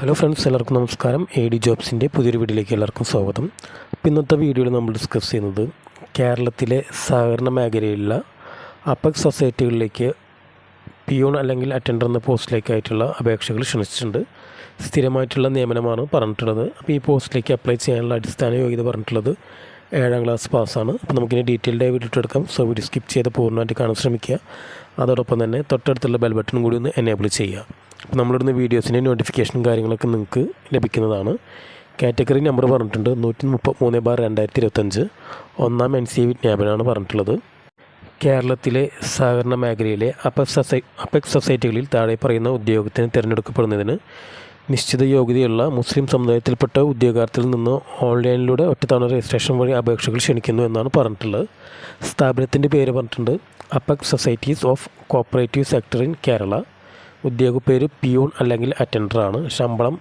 Hello friends എല്ലാവർക്കും നമസ്കാരം. A D ജോബ്സിന്റെ പുതിയൊരു വീഡിയോയിലേക്ക് എല്ലാവർക്കും സ്വാഗതം. അപ്പോൾ ഇന്നത്തെ വീഡിയോയിൽ നമ്മൾ ഡിസ്കസ് ചെയ്യുന്നത് കേരളത്തിലെ സഹകരണ മേഖലയിലുള്ള അപ്പക് സൊസൈറ്റികളിലേക്ക് പിയൂൺ അല്ലെങ്കിൽ അറ്റൻഡർ എന്ന പോസ്റ്റിലേക്കായിട്ടുള്ള അപേക്ഷകൾ ക്ഷണിച്ചിട്ടുണ്ട്. സ്ഥിരമായിട്ടുള്ള നിയമനമാണ് പറഞ്ഞിട്ടുള്ളത്. അപ്പോൾ ഈ പോസ്റ്റിലേക്ക് അപ്ലൈ ചെയ്യാനുള്ള അടിസ്ഥാന യോഗ്യത പറഞ്ഞിട്ടുള്ളത് ഏഴാം ക്ലാസ് പാസ്സാണ്. അപ്പോൾ നമുക്കിനി ഡീറ്റെയിൽഡായി വീഡിയോ എടുക്കാം. സോ വീഡിയോ സ്കിപ്പ് ചെയ്ത് പൂർണമായിട്ട് കാണാൻ ശ്രമിക്കുക. അതോടൊപ്പം തന്നെ തൊട്ടടുത്തുള്ള ബെൽ ബട്ടൺ കൂടി ഒന്ന് എനേബിൾ ചെയ്യുക. അപ്പോൾ നമ്മളിടുന്ന വീഡിയോസിന്റെ നോട്ടിഫിക്കേഷനും കാര്യങ്ങളൊക്കെ നിങ്ങൾക്ക് ലഭിക്കുന്നതാണ്. കാറ്റഗറി നമ്പർ പറഞ്ഞിട്ടുണ്ട് നൂറ്റി മുപ്പത്തി മൂന്ന് ബാർ രണ്ടായിരത്തി ഇരുപത്തഞ്ച് ഒന്നാം എൻ സി വിജ്ഞാപനമാണ് പറഞ്ഞിട്ടുള്ളത്. കേരളത്തിലെ സഹകരണ മേഖലയിലെ അപെക് സൊസൈ അപെക് സൊസൈറ്റികളിൽ താഴെ പറയുന്ന ഉദ്യോഗത്തിന് തിരഞ്ഞെടുക്കപ്പെടുന്നതിന് നിശ്ചിത യോഗ്യതയുള്ള മുസ്ലിം സമുദായത്തിൽപ്പെട്ട ഉദ്യോഗാർത്ഥിയിൽ നിന്ന് ഓൺലൈനിലൂടെ ഒറ്റത്തവണ രജിസ്ട്രേഷൻ വഴി അപേക്ഷകൾ ക്ഷണിക്കുന്നു എന്നാണ് പറഞ്ഞിട്ടുള്ളത്. സ്ഥാപനത്തിന്റെ പേര് പറഞ്ഞിട്ടുണ്ട്. Apex societies of cooperative sector in Kerala. ഉദ്യോഗ പേര് പിയൂൺ അല്ലെങ്കിൽ അറ്റൻഡറാണ് ശമ്പളം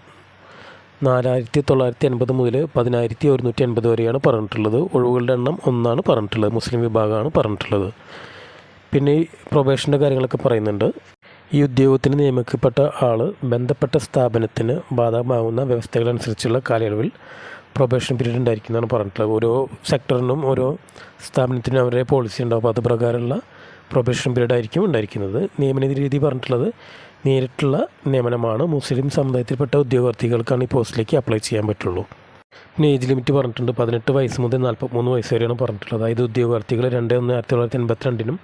നാലായിരത്തി തൊള്ളായിരത്തി എൺപത് മുതൽ പതിനായിരത്തി ഒരുന്നൂറ്റി എൺപത് വരെയാണ് പറഞ്ഞിട്ടുള്ളത്. ഒഴിവുകളുടെ എണ്ണം ഒന്നാണ് പറഞ്ഞിട്ടുള്ളത്. മുസ്ലിം വിഭാഗമാണ് പറഞ്ഞിട്ടുള്ളത്. പിന്നെ ഈ പ്രൊബേഷന്റെ കാര്യങ്ങളൊക്കെ പറയുന്നുണ്ട്. ഈ ഉദ്യോഗത്തിന് നിയമിക്കപ്പെട്ട ആൾ ബന്ധപ്പെട്ട സ്ഥാപനത്തിന് ബാധകമാകുന്ന വ്യവസ്ഥകളനുസരിച്ചുള്ള കാലയളവിൽ പ്രൊബേഷൻ പീരീഡ് ഉണ്ടായിരിക്കും എന്നാണ് പറഞ്ഞിട്ടുള്ളത്. ഓരോ സെക്ടറിനും ഓരോ സ്ഥാപനത്തിനും അവരുടെ പോളിസി ഉണ്ടാവും അപ്പോൾ അത് പ്രകാരമുള്ള പ്രൊബേഷൻ പീരീഡ് ആയിരിക്കും ഉണ്ടായിരിക്കുന്നത്. നിയമന രീതി പറഞ്ഞിട്ടുള്ളത് നേരിട്ടുള്ള നിയമനമാണ്. മുസ്ലിം സമുദായത്തിൽപ്പെട്ട ഉദ്യോഗാർത്ഥികൾക്കാണ് ഈ പോസ്റ്റിലേക്ക് അപ്ലൈ ചെയ്യാൻ പറ്റുള്ളൂ. പിന്നെ ഏജ് ലിമിറ്റ് പറഞ്ഞിട്ടുണ്ട്. പതിനെട്ട് വയസ്സ് മുതൽ നാൽപ്പത്തിമൂന്ന് വയസ്സ് വരെയാണ് പറഞ്ഞിട്ടുള്ളത്. അതായത് ഉദ്യോഗാർത്ഥികൾ രണ്ട് ഒന്ന് ആയിരത്തി തൊള്ളായിരത്തി എൺപത്തിരണ്ടിനും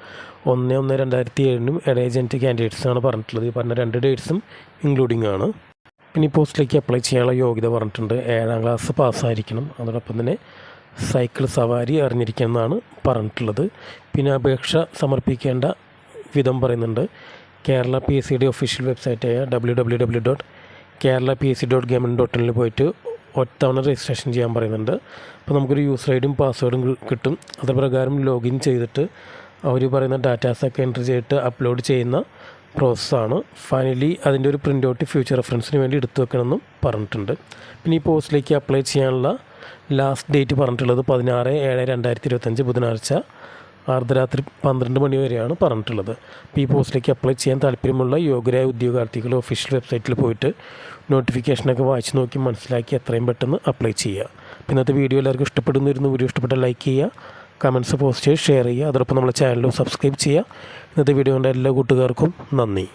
ഒന്ന് ഒന്ന് രണ്ടായിരത്തി ഏഴിനും ഇടയജന്റ് ക്യാൻഡിഡേറ്റ്സാണ് പറഞ്ഞിട്ടുള്ളത്. ഈ പറഞ്ഞ രണ്ട് ഡേറ്റ്സും ഇൻക്ലൂഡിംഗ് ആണ്. പിന്നെ ഈ പോസ്റ്റിലേക്ക് അപ്ലൈ ചെയ്യാനുള്ള യോഗ്യത പറഞ്ഞിട്ടുണ്ട്. ഏഴാം ക്ലാസ് പാസ്സായിരിക്കണം. അതോടൊപ്പം തന്നെ സൈക്കിൾ സവാരി അറിഞ്ഞിരിക്കണം എന്നാണ് പറഞ്ഞിട്ടുള്ളത്. പിന്നെ അപേക്ഷ സമർപ്പിക്കേണ്ട വിധം പറയുന്നുണ്ട്. കേരള പി എസ് സിയുടെ official വെബ്സൈറ്റായ W W W dot Kerala P S C dot government dot ഇനിൽ പോയിട്ട് ഒറ്റവണ രജിസ്ട്രേഷൻ ചെയ്യാൻ പറയുന്നുണ്ട്. അപ്പോൾ നമുക്കൊരു യൂസർ ഐ ഡിയും പാസ്വേഡും കിട്ടും. അത് പ്രകാരം ലോഗിൻ ചെയ്തിട്ട് അവർ പറയുന്ന ഡാറ്റാസൊക്കെ എന്റർ ചെയ്തിട്ട് അപ്ലോഡ് ചെയ്യുന്ന പ്രോസസ്സാണ് ഫൈനലി അതിന്റെ ഒരു പ്രിന്റ് ഔട്ട് ഫ്യൂച്ചർ റെഫറൻസിന് വേണ്ടി എടുത്തു വെക്കണമെന്നും പറഞ്ഞിട്ടുണ്ട്. പിന്നെ ഈ പോസ്റ്റിലേക്ക് അപ്ലൈ ചെയ്യാനുള്ള ലാസ്റ്റ് ഡേറ്റ് പറഞ്ഞിട്ടുള്ളത് പതിനാറ് ഏഴ് രണ്ടായിരത്തി ഇരുപത്തഞ്ച് ബുധനാഴ്ച. അർദ്ധരാത്രി പന്ത്രണ്ട് മണി വരെയാണ് പറഞ്ഞിട്ടുള്ളത്. അപ്പോൾ ഈ പോസ്റ്റിലേക്ക് അപ്ലൈ ചെയ്യാൻ താല്പര്യമുള്ള യോഗ്യരായ ഉദ്യോഗാർത്ഥികൾ ഒഫീഷ്യൽ വെബ്സൈറ്റിൽ പോയിട്ട് നോട്ടിഫിക്കേഷനൊക്കെ വായിച്ച് നോക്കി മനസ്സിലാക്കി എത്രയും പെട്ടെന്ന് അപ്ലൈ ചെയ്യുക. അപ്പോൾ ഇന്നത്തെ വീഡിയോ എല്ലാവർക്കും ഇഷ്ടപ്പെടുന്നിരുന്നു വീഡിയോ ഇഷ്ടപ്പെട്ട ലൈക്ക് ചെയ്യുക കമന്റ്സ് പോസ്റ്റ് ചെയ്യുക ഷെയർ ചെയ്യുക. അതോടൊപ്പം നമ്മുടെ ചാനലും സബ്സ്ക്രൈബ് ചെയ്യുക. ഇന്നത്തെ വീഡിയോ കണ്ട എല്ലാ കൂട്ടുകാർക്കും നന്ദി.